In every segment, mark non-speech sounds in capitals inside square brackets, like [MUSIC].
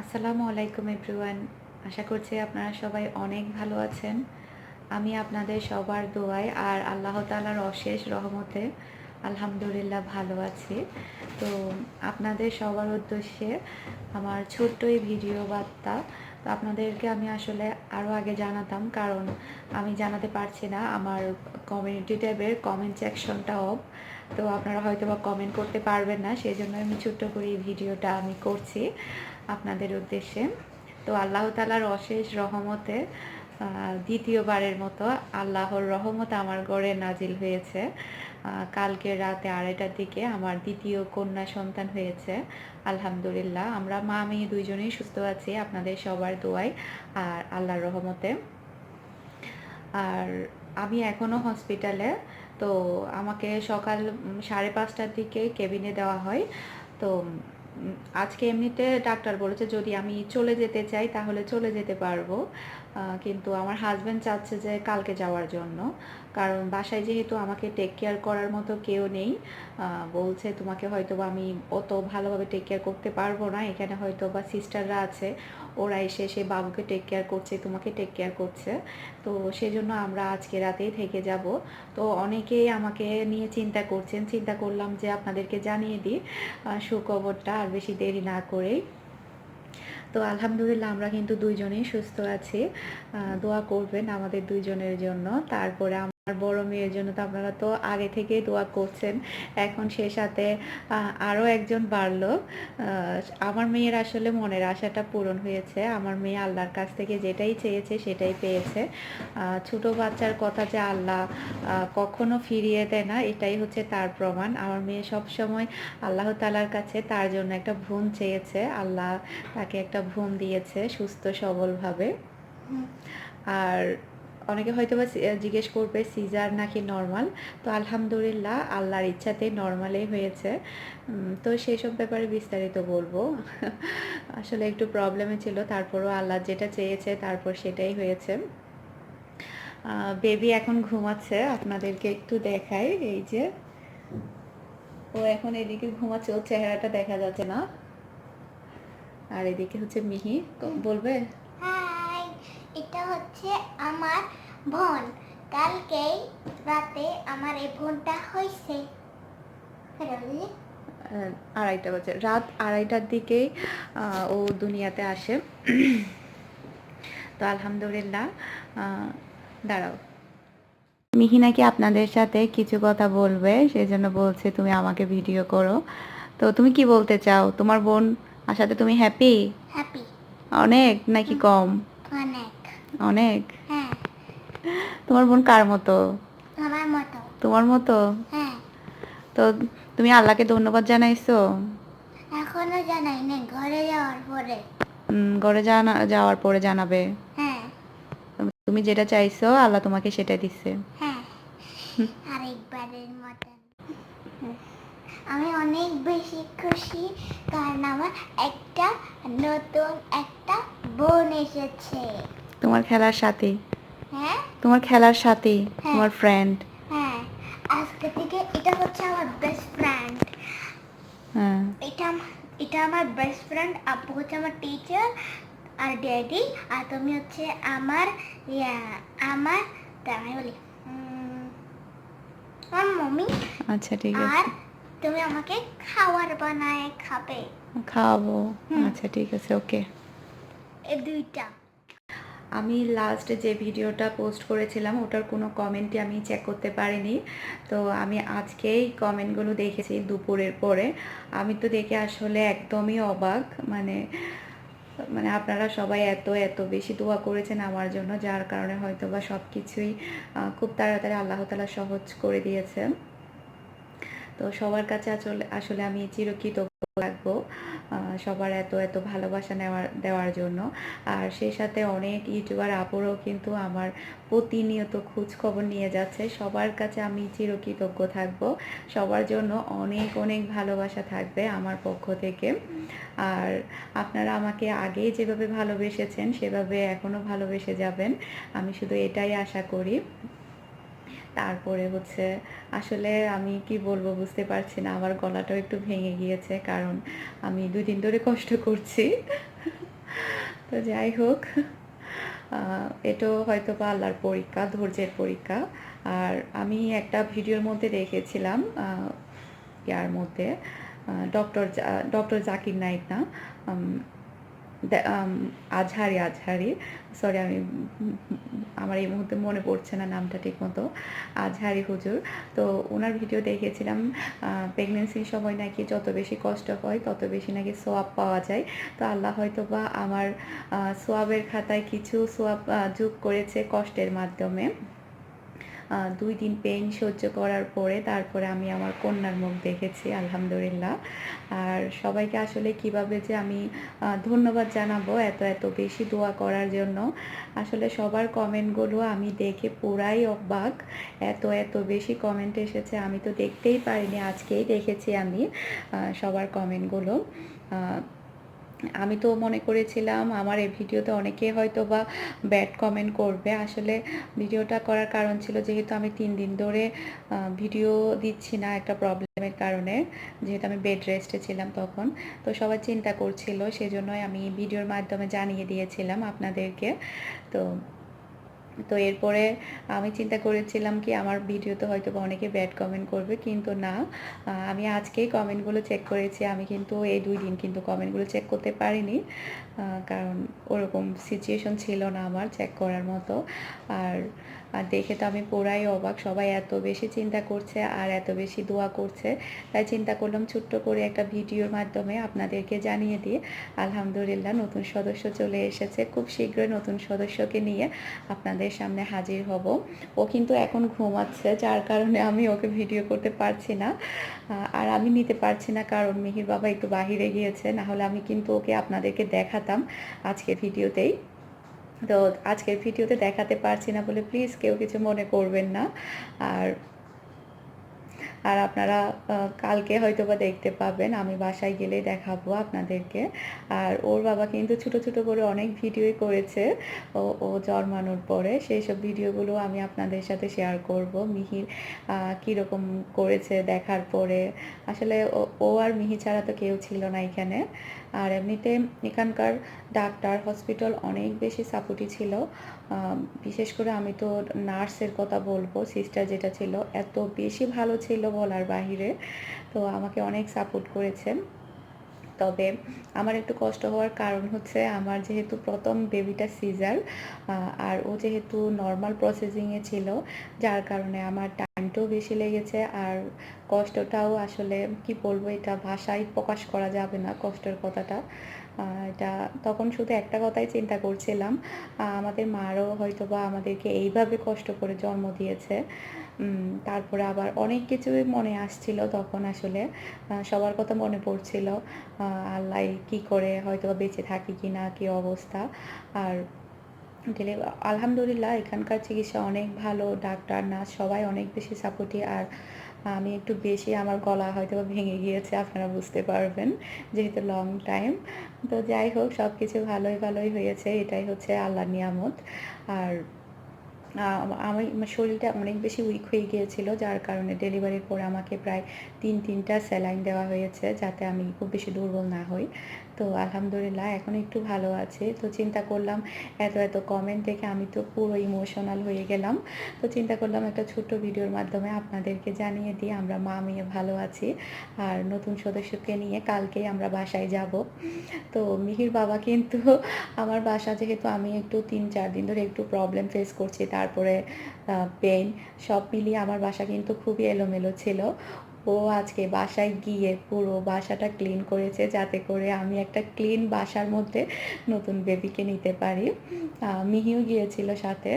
আসসালামু আলাইকুম এভরিওয়ান। আশা করছি আপনারা সবাই অনেক ভালো আছেন। আমি আপনাদের সবার দোয়ায় আর আল্লাহ তালার অশেষ রহমতে আলহামদুলিল্লাহ ভালো আছি। তো আপনাদের সবার উদ্দেশ্যে আমার ছোট্ট এই ভিডিও বার্তা, তো আপনাদেরকে আমি আসলে আরও আগে জানাতাম, কারণ আমি জানাতে পারছি না আমার কমিউনিটি ট্যাবের কমেন্ট সেকশনটা অফ তো আপনারা হয়তো বা কমেন্ট করতে পারবেন না সেই জন্য আমি ছোট্ট করে এই ভিডিওটা আমি করছি। আপনাদের উদ্দেশ্যে। তো আল্লাহ তালার অশেষ রহমতে দ্বিতীয়বারের মতো আল্লাহর রহমত আমার গড়ে নাজিল হয়েছে। কালকে রাতে আড়াইটার দিকে আমার দ্বিতীয় কন্যা সন্তান হয়েছে। আলহামদুলিল্লাহ, আমরা মা মেয়ে দুইজনেই সুস্থ আছি, আপনাদের সবার দোয়ায় আর আল্লাহর রহমতে। আর আমি এখনও হসপিটালে, তো আমাকে সকাল সাড়ে পাঁচটার দিকে কেবিনে দেওয়া হয়। তো আজকে এমনিতে ডাক্তার বলেছে যদি আমি চলে যেতে চাই তাহলে চলে যেতে পারব। কিন্তু আমার হাজব্যান্ড চাচ্ছে যে কালকে যাওয়ার জন্য। কারণ বাসায় যেহেতু আমাকে টেক কেয়ার করার মতো কেউ নেই বলছে তোমাকে হয়তো আমি অত ভালোভাবে টেক কেয়ার করতে পারব না। এখানে হয়তো বা সিস্টাররা আছে। ওরা এসে সে বাবুকে টেক কেয়ার করছে, তোমাকে টেক কেয়ার করছে। তো সেজন্য আমরা আজকে রাতেই থেকে যাব। তো অনেকেই আমাকে নিয়ে চিন্তা করছেন, চিন্তা করলাম যে আপনাদেরকে জানিয়ে দিই সুখবরটা আর বেশি দেরি না করেই। তো আলহামদুলিল্লাহ আমরা কিন্তু দুইজনেই সুস্থ আছি। দোয়া করবেন আমাদের দুইজনের জন্য। তারপরে আমার বড় মেয়ের জন্য তো আপনারা তো আগে থেকেই দোয়া করছেন। এখন সে সাথে আরও একজন বাড়লো। আমার মেয়ের আসলে মনের আশাটা পূরণ হয়েছে। আমার মেয়ে আল্লাহর কাছ থেকে যেটাই চেয়েছে সেটাই পেয়েছে। ছোট বাচ্চার কথা যে আল্লাহ কখনো ফিরিয়ে দেয় না এটাই হচ্ছে তার প্রমাণ। আমার মেয়ে সব সময় আল্লাহ তালার কাছে তার জন্য একটা ভ্রূণ চেয়েছে। আল্লাহ তাকে একটা ভ্রূণ দিয়েছে সুস্থ সবলভাবে। আর অনেকে হয়তো বা জিজ্ঞেস করবে সিজার নাকি নর্মাল। তো আলহামদুলিল্লাহ আল্লাহর ইচ্ছাতে নর্মালেই হয়েছে। তো সেই সব ব্যাপারে বিস্তারিত বলব। [LAUGHS] আসলে একটু প্রবলেমে ছিল, তারপরও আল্লাহ যেটা চেয়েছে তারপর সেটাই হয়েছে। বেবি এখন ঘুমাচ্ছে, আপনাদেরকে একটু দেখাই, এই যে। ও এখন এদিকে ঘুমাচ্ছে, ওর চেহারাটা দেখা যাচ্ছে না। আর এদিকে হচ্ছে মিহি। বলবে? এটা হচ্ছে আমার বোন। কালকেই রাতে আমার এই বোনটা হয়েছে হ্যাঁ, আড়াইটা বাজে। রাত আড়াইটার দিকেই ও দুনিয়াতে আসে। তো আলহামদুলিল্লাহ দাঁড়াও। মিহি নাকি আপনাদের সাথে কিছু কথা বলবে? সেই জন্য বলছে তুমি আমাকে ভিডিও করো। তো তুমি কি বলতে চাও? তোমার বোন আসাতে তুমি হ্যাপি হ্যাপি অনেক নাকি কম? অনেক। অনেক? হ্যাঁ। তোমার বোন কার মতো? আমার মতো। তোমার মতো? হ্যাঁ। তো তুমি আল্লাহকে ধন্যবাদ জানাইছো? এখনও জানাই না ঘরে যাওয়ার পরে। ঘরে জানা যাওয়ার পরে জানাবে। হ্যাঁ। তুমি যেটা চাইছো আল্লাহ তোমাকে সেটা দিচ্ছে হ্যাঁ। আরেকবারের মতন। আমি অনেক বেশি খুশি কারণ আমার একটা নতুন একটা বোন এসেছে। তোমার খেলার সাথে হ্যাঁ? তোমার খেলার সাথে তোমার ফ্রেন্ড হ্যাঁ। আজকে থেকে এটা হচ্ছে আমার বেস্ট ফ্রেন্ড হ্যাঁ। এটা এটা আমার বেস্ট ফ্রেন্ড আপু হচ্ছে আমার টিচার আর ড্যাডি আর তুমি হচ্ছে আমার ইয়া, আমার দাঁড়াই বলি আমার মম্মি আচ্ছা ঠিক আছে। আর তুমি আমাকে খাবার বানায় খাবে। খাওয়াবো। আচ্ছা ঠিক আছে ওকে এই দুইটা। আমি লাস্ট যে ভিডিওটা পোস্ট করেছিলাম, ওটার কোনো কমেন্টই আমি চেক করতে পারিনি। তো আমি আজকেই কমেন্টগুলো দেখেছি দুপুরের পরে। আমি তো দেখে আসলে একদমই অবাক মানে মানে আপনারা সবাই এত এত বেশি দোয়া করেছেন আমার জন্য, যার কারণে হয়তো বা সব কিছুই খুব তাড়াতাড়ি আল্লাহ তালা সহজ করে দিয়েছেন তো সবার কাছে আসলে আসলে আমি চিরকৃতজ্ঞ। থাকব সবার এত এত ভালোবাসা নেওয়ার, দেওয়ার জন্য। আর সেই সাথে অনেক ইউটিউবার আপুরও কিন্তু আমার প্রতিনিয়ত খোঁজ খবর নিয়ে যাচ্ছে। সবার কাছে আমি চিরকৃতজ্ঞ থাকব। সবার জন্য অনেক অনেক ভালোবাসা থাকবে আমার পক্ষ থেকে। আর আপনারা আমাকে আগেই যেভাবে ভালোবেসেছেন, সেভাবে এখনও ভালোবেসে যাবেন। আমি শুধু এটাই আশা করি। তারপরে হচ্ছে আসলে আমি কি বলব বুঝতে পারছি না, আমার গলাটাও একটু ভেঙে গিয়েছে কারণ আমি দুই দিন ধরে কষ্ট করছি। তো যাই হোক এটাও হয়তো বা আল্লাহর পরীক্ষা, ধৈর্যের পরীক্ষা। আর আমি একটা ভিডিওর মধ্যে দেখেছিলাম ইয়ার মধ্যে ডক্টর ডক্টর জাকির নাইক না আজহারি আজহারি। সরি আমি আমার এই মুহূর্তে মনে পড়ছে না নামটা ঠিক মতো আজহারি হুজুর। তো ওনার ভিডিও দেখেছিলাম প্রেগনেন্সির সময় নাকি যত বেশি কষ্ট হয়, তত বেশি নাকি সোয়াব পাওয়া যায়। তো আল্লাহ হয়তো বা আমার সোয়াবের খাতায় কিছু সোয়াব যোগ করেছে কষ্টের মাধ্যমে। দুই দিন পেন সহ্য করার পরে তারপরে আমি আমার কন্যার মুখ দেখেছি, আলহামদুলিল্লাহ। আর সবাইকে আসলে কীভাবে যে আমি ধন্যবাদ জানাব এত এত বেশি দোয়া করার জন্য। আসলে সবার কমেন্টগুলো আমি দেখে পুরাই অবাক। এত এত বেশি কমেন্ট এসেছে, আমি তো দেখতেই পারিনি, আজকেই দেখেছি আমি সবার কমেন্টগুলো। আমি তো মনে করেছিলাম আমার এই ভিডিওতে অনেকে হয়তো বা ব্যাড কমেন্ট করবে। আসলে ভিডিওটা করার কারণ ছিল যেহেতু আমি তিন দিন ধরে ভিডিও দিচ্ছি না একটা প্রবলেমের কারণে। যেহেতু আমি বেড রেস্টে ছিলাম তখন। তো সবাই চিন্তা করছিল, সেজন্যই আমি ভিডিওর মাধ্যমে জানিয়ে দিয়েছিলাম আপনাদেরকে। তো তো এরপরে আমি চিন্তা করেছিলাম কি আমার ভিডিওতে হয়তো অনেকে ব্যাড কমেন্ট করবে, কিন্তু না। আমি আজকেই কমেন্টগুলো চেক করেছি, আমি কিন্তু এই দুই দিন কিন্তু কমেন্টগুলো চেক করতে পারিনি। কারণ ওরকম সিচুয়েশন ছিল না আমার চেক করার মতো। আর আর দেখে তো আমি পুরাই অবাক, সবাই এত বেশি চিন্তা করছে আর এত বেশি দোয়া করছে। তাই চিন্তা করলাম ছোট্ট করে একটা ভিডিওর মাধ্যমে আপনাদেরকে জানিয়ে দিয়ে আলহামদুলিল্লাহ নতুন সদস্য চলে এসেছে, খুব শীঘ্রই নতুন সদস্যকে নিয়ে আপনাদের সামনে হাজির হব। ও কিন্তু এখন ঘুমাচ্ছে, যার কারণে আমি ওকে ভিডিও করতে পারছি না। আর আমি নিতে পারছি না, কারণ মিহির বাবা একটু বাহিরে গিয়েছে না হলে আমি কিন্তু ওকে আপনাদেরকে দেখাতাম আজকে ভিডিওতেই। তো আজকের ভিডিওতে দেখাতে পারছি না বলে প্লিজ কেউ কিছু মনে করবেন না। আর আর আপনারা কালকে হয়তো বা দেখতে পাবেন, আমি বাসায় গেলেই দেখাবো আপনাদেরকে। আর ওর বাবা কিন্তু ছোট ছোট করে অনেক ভিডিওই করেছে, ও ও জন্মানোর পরে। সেই সব ভিডিওগুলো আমি আপনাদের সাথে শেয়ার করব। মিহির কীরকম করেছে দেখার পরে। আসলে ও আর মিহি ছাড়া তো কেউ ছিল না এখানে। আর এমনিতে এখানকার ডাক্তার হসপিটাল অনেক বেশি সাপোর্টি ছিল। বিশেষ করে আমি তো নার্সের কথা বলব সিস্টার যেটা ছিল, এত বেশি ভালো ছিল বলার বাহিরে। তো আমাকে অনেক সাপোর্ট করেছেন তবে আমার একটু কষ্ট হওয়ার কারণ হচ্ছে আমার যেহেতু প্রথম বেবিটা সিজার আর ও যেহেতু নর্মাল প্রসেসিংয়ে ছিল, যার কারণে আমার টাইমটাও বেশি লেগেছে আর কষ্টটাও আসলে, কি বলব, এটা ভাষায় প্রকাশ করা যাবে না কষ্টের কথাটা। এটা তখন শুধু একটা কথাই চিন্তা করছিলাম। আমাদের মারও হয়তো বা আমাদেরকে এইভাবে কষ্ট করে জন্ম দিয়েছে। তারপরে আবার অনেক কিছুই মনে আসছিল তখন আসলে। সবার কথা মনে পড়ছিল আল্লাহ কি করে হয়তো বেঁচে থাকি কি না কি অবস্থা। আর ডেলি আলহামদুলিল্লাহ, এখানকার চিকিৎসা অনেক ভালো, ডাক্তার, নার্স সবাই অনেক বেশি সাপোর্টিভ আর আমি একটু বেশি আমার গলা হয়তো ভেঙে গিয়েছে, আপনারা বুঝতে পারবেন, যেহেতু লং টাইম তো যাই হোক সব কিছু ভালোই ভালোই হয়েছে, এটাই হচ্ছে আল্লাহ নিয়ামত। আর আমি শরীরটা অনেক বেশি উইক হয়ে গিয়েছিল, যার কারণে ডেলিভারির পরে আমাকে প্রায় তিন, তিনটা স্যালাইন দেওয়া হয়েছে, যাতে আমি খুব বেশি দুর্বল না হই। তো আলহামদুলিল্লাহ, এখন একটু ভালো আছে। তো চিন্তা করলাম, এত এত কমেন্ট দেখে আমি তো পুরো ইমোশনাল হয়ে গেলাম। তো চিন্তা করলাম একটা ছোট্ট ভিডিওর মাধ্যমে আপনাদেরকে জানিয়ে দিই, আমরা মা মেয়ে ভালো আছি। আর নতুন সদস্যকে নিয়ে কালকেই আমরা বাসায় যাব। তো মিহির বাবা কিন্তু আমার বাসা যেহেতু আমি একটু তিন চার দিন ধরে একটু প্রবলেম ফেস করছি, তারপরে পেন সব মিলিয়ে আমার বাসা কিন্তু খুবই এলোমেলো ছিল। ও আজকে বাসায় গিয়ে পুরো বাসাটা ক্লিন করেছে যাতে করে আমি একটা ক্লিন বাসার মধ্যে নতুন বেবিকে নিতে পারি। মিহিও গিয়েছিল সাথে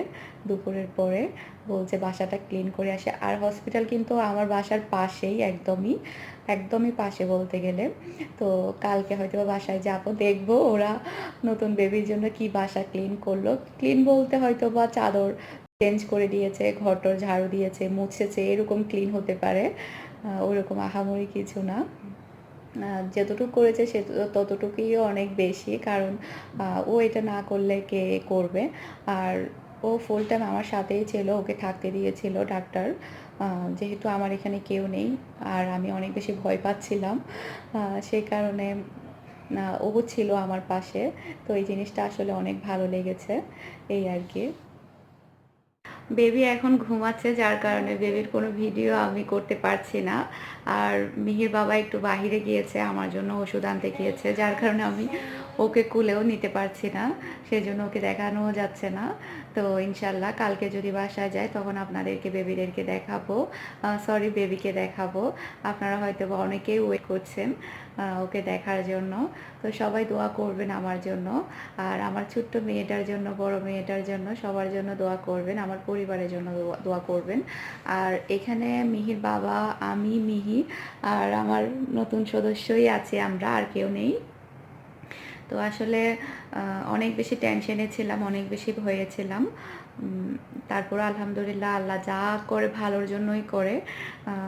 দুপুরের পরে। বলছে বাসাটা ক্লিন করে আসে। আর হসপিটাল কিন্তু আমার বাসার পাশেই একদমই একদমই পাশে বলতে গেলে। তো কালকে হয়তো বাসায় যাব, দেখব ওরা নতুন বেবির জন্য কি বাসা ক্লিন করল। ক্লিন বলতে হয়তো বা চাদর চেঞ্জ করে দিয়েছে ঘরটর ঝাড়ু দিয়েছে, মুছেছে, এরকম ক্লিন হতে পারে। ওরকম আহামরি কিছু না। যতটুকু করেছে সে ততটুকুই অনেক বেশি, কারণ ও এটা না করলে কে করবে? আর ও ফুল টাইম আমার সাথেই ছিল, ওকে থাকতে দিয়েছিল ডাক্তার যেহেতু আমার এখানে কেউ নেই, আর আমি অনেক বেশি ভয় পাচ্ছিলাম সেই কারণে ও ছিল আমার পাশে, তো এই জিনিসটা আসলে অনেক ভালো লেগেছে, এই আর কি। বেবি এখন ঘুমাচ্ছে, যার কারণে বেবির কোনো ভিডিও আমি করতে পারছি না। আর মিহির বাবা একটু বাহিরে গিয়েছে, আমার জন্য ওষুধ আনতে গিয়েছে, যার কারণে আমি ওকে কুলেও নিতে পারছি না, সেজন্য ওকে দেখানোও যাচ্ছে না। তো ইনশাল্লাহ কালকে যদি বাসায় যায় তখন আপনাদেরকে, বেবিদেরকে দেখাবো। সরি বেবিকে দেখাবো। আপনারা হয়তো বা অনেকেই ওয়েট করছেন ওকে দেখার জন্য। তো সবাই দোয়া করবেন আমার জন্য। আর আমার ছোট্ট মেয়েটার জন্য, বড় মেয়েটার জন্য সবার জন্য দোয়া করবেন, আমার পরিবারের জন্য দোয়া করবেন। আর এখানে মিহির বাবা, আমি, মিহি, আর আমার নতুন সদস্যই আছে, আমরা আর কেউ নেই। তো আসলে অনেক বেশি টেনশনে ছিলাম, অনেক বেশি ভয়ে ছিলাম। তারপর আলহামদুলিল্লাহ আল্লাহ যা করে ভালোর জন্যই করে।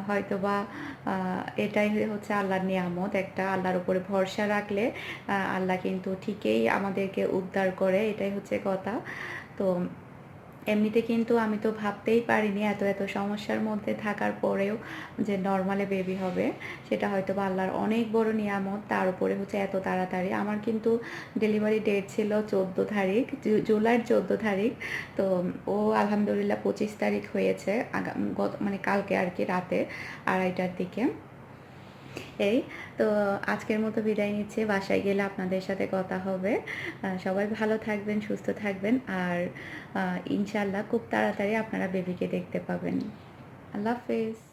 হয়তো হয়তোবা এটাই হচ্ছে আল্লাহর নিয়ামত। একটা আল্লাহর উপরে ভরসা রাখলে আল্লাহ কিন্তু ঠিকই আমাদেরকে উদ্ধার করে, এটাই হচ্ছে কথা। তো এমনিতে কিন্তু আমি তো ভাবতেই পারিনি এত এত সমস্যার মধ্যে থাকার পরেও যে নর্মালে বেবি হবে, সেটা হয়তো আল্লাহর অনেক বড় নিয়ামত, তার উপরে হচ্ছে এত তাড়াতাড়ি। আমার কিন্তু ডেলিভারি ডেট ছিল চোদ্দ তারিখ জুলাইয়ের চোদ্দ তারিখ। তো ও আলহামদুলিল্লাহ পঁচিশ তারিখ হয়েছে গত মানে কালকে আর কি রাতে আড়াইটার দিকে। এই, তো আজকের মতো বিদায় নিচ্ছে। বাসায় গেলে আপনাদের সাথে কথা হবে। সবাই ভালো থাকবেন, সুস্থ থাকবেন। আর ইনশাল্লাহ খুব তাড়াতাড়ি আপনারা বেবিকে দেখতে পাবেন। আল্লাহ হাফেজ।